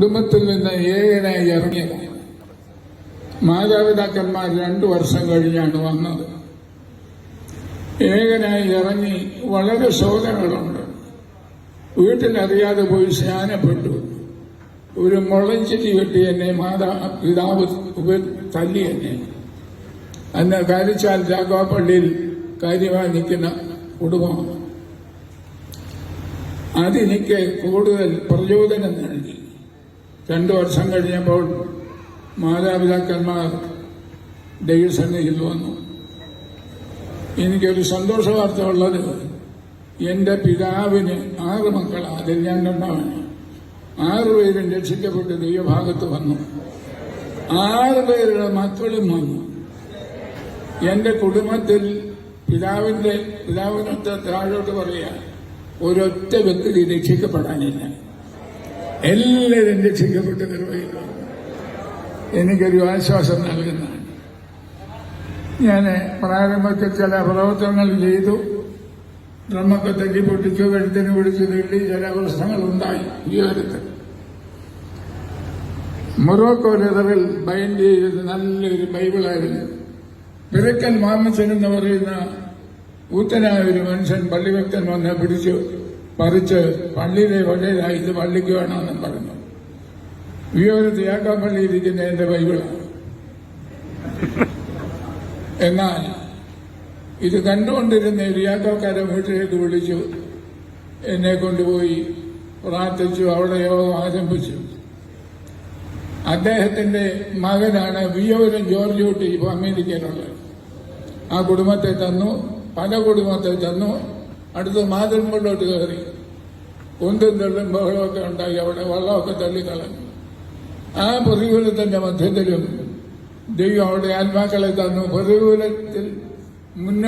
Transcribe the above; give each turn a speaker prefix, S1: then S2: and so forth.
S1: കുടുംബത്തിൽ നിന്ന് ഏകനായി ഇറങ്ങിയത്. മാതാപിതാക്കന്മാർ രണ്ടു വർഷം കഴിഞ്ഞാണ് വന്നത്. ഏകനായി ഇറങ്ങി വളരെ ശോധനകളുണ്ട് വീട്ടിലറിയാതെ പോയി സ്നാനപ്പെട്ടു. ഒരു മുളഞ്ചിരി വെട്ടി എന്നെ മാതാ പിതാവ് തല്ലി എന്നെ. അന്ന് കാരിച്ചാൽ രാഘവപ്പള്ളിയിൽ കാര്യമായി നിൽക്കുന്ന കുടുംബമാണ്. അതെനിക്ക് കൂടുതൽ പ്രചോദനം നൽകി. രണ്ടു വർഷം കഴിഞ്ഞപ്പോൾ മാതാപിതാക്കന്മാർ ദൈവസന്നിധിയിൽ വന്നു. എനിക്കൊരു സന്തോഷ വാർത്ത ഉള്ളത് എന്റെ പിതാവിന് ആറ് മക്കൾ അതിൽ ഞാൻ രണ്ടാണ് ആറുപേരും രക്ഷിക്കപ്പെട്ട് ദൈവഭാഗത്ത് വന്നു. ആറുപേരുടെ മക്കളും വന്നു. എന്റെ കുടുംബത്തിൽ പിതാവിന്റെ പിതാവിനൊത്ത താഴോട്ട് പറയുക ഒരൊറ്റ വ്യക്തി രക്ഷിക്കപ്പെടാനില്ല. എല്ലാവരും രക്ഷിക്കപ്പെട്ട് നിർവഹിക്കുന്നു. എനിക്കൊരു ആശ്വാസം നൽകുന്നതാണ് ഞാൻ പ്രാരംഭത്തിൽ ചില പ്രവർത്തനങ്ങൾ ചെയ്തു. ഡ്രമ്മൊക്കെ തെറ്റി പൊട്ടിച്ചു കഴുത്തിന് പിടിച്ചു തള്ളി ചില പ്രശ്നങ്ങൾ ഉണ്ടായി ജീവിതത്തിൽ മൊറോക്കോ ലെതറിൽ ബൈൻഡ് ചെയ്ത് നല്ലൊരു ബൈബിളായിരുന്നു പിറക്കൽ മാമച്ചൻ എന്ന് പറയുന്ന ഊത്തനായ ഒരു മനുഷ്യൻ പള്ളിഭക്തൻ വന്ന് പിടിച്ചു. പറിച്ച് പള്ളിയിലെ വകയിലായി ഇത് പള്ളിക്ക് വേണമെന്നും പറഞ്ഞു. വിയോരത്ത് യാക്കാൻ പള്ളിയിരിക്കുന്ന എന്റെ ബൈബിളാണ്. എന്നാൽ ഇത് കണ്ടുകൊണ്ടിരുന്ന ഇരിയാക്കാക്കാരെ വീട്ടിലേക്ക് വിളിച്ചു. എന്നെ കൊണ്ടുപോയി പ്രാർത്ഥിച്ചു അവിടെ യോഗം ആരംഭിച്ചു. അദ്ദേഹത്തിന്റെ മകനാണ് വിയോരം ജോർജ് കുട്ടി ഇപ്പൊ അമേരിക്കയിലുള്ളത്. ആ കുടുംബത്തെ തന്നു പല കുടുംബത്തെ തന്നു. അടുത്ത് മാതൃമുള്ളോട്ട് കയറി കുന്തും തള്ളും ബഹളമൊക്കെ ഉണ്ടായി അവിടെ വള്ളമൊക്കെ തള്ളിക്കളഞ്ഞു ആ പ്രതികൂലത്തിന്റെ മധ്യത്തിലും ദൈവം അവിടെ ആത്മാക്കളെ തന്നു പ്രതികൂലത്തിൽ മുന്നോട്ട്